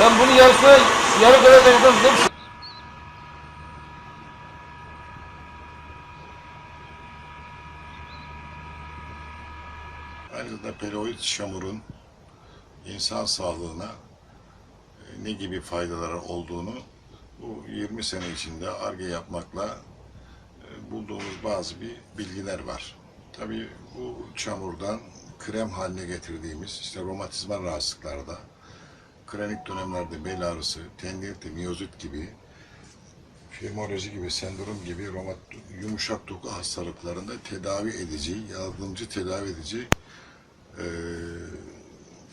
Ben bunu yarısına yarı kadar yapacağım dedim. Ayrıca peroid çamurun insan sağlığına e, ne gibi faydaları olduğunu bu 20 sene içinde ARGE yapmakla e, bulduğumuz bazı bir bilgiler var. Tabii bu çamurdan krem haline getirdiğimiz işte romatizma rahatsızlıklarda, kronik dönemlerde bel ağrısı, tendinite, miyozit gibi fibromiyaji gibi, sendrom gibi romat, yumuşak doku hastalıklarında tedavi edici, yardımcı tedavi edici e,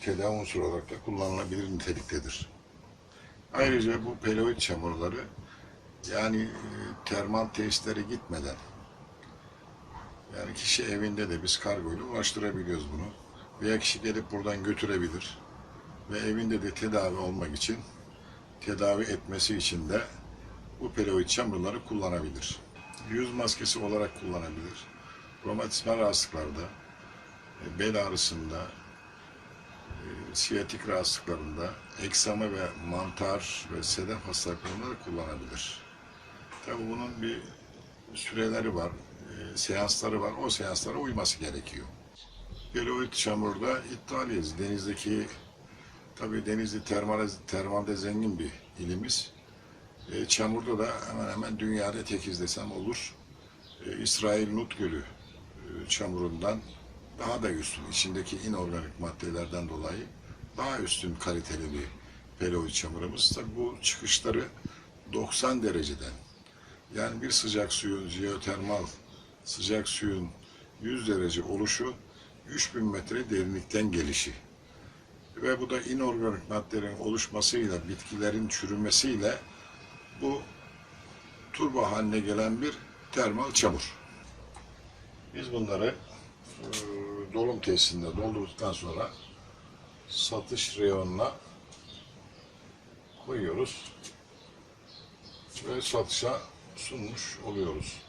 tedavi unsuru olarak da kullanılabilir niteliktedir. Ayrıca bu peloid çamurları yani termal tesislere gitmeden yani kişi evinde de biz kargoyla ulaştırabiliyoruz bunu. Veya kişi gelip buradan götürebilir. Ve evinde de tedavi olmak için tedavi etmesi için de bu peroid çamurları kullanabilir. Yüz maskesi olarak kullanabilir. Romatizma rahatsızlıklarda, e, bel ağrısında, e, siyatik rahatsızlıklarında, eksama ve mantar ve sedef hastalıklarında da kullanabilir. Tabii bunun bir süreleri var, e, seansları var. O seanslara uyması gerekiyor. Peroid çamurda iddialıyız. Denizdeki, tabii Denizli termal, termalde zengin bir ilimiz. E, çamurda da hemen hemen dünyada tekiz desem olur. E, İsrail Nut Gölü e, çamurundan daha da üstün, içindeki inorganik maddelerden dolayı daha üstün kaliteli bir peloid çamurumuz. Tabii bu çıkışları 90 dereceden yani bir sıcak suyun jeotermal sıcak suyun 100 derece oluşu 3000 metre derinlikten gelişi ve bu da inorganik maddelerin oluşmasıyla, bitkilerin çürümesiyle bu turbo haline gelen bir termal çamur. Biz bunları e, dolum tesisinde doldurduktan sonra satış reyonuna koyuyoruz ve satışa sunmuş oluyoruz.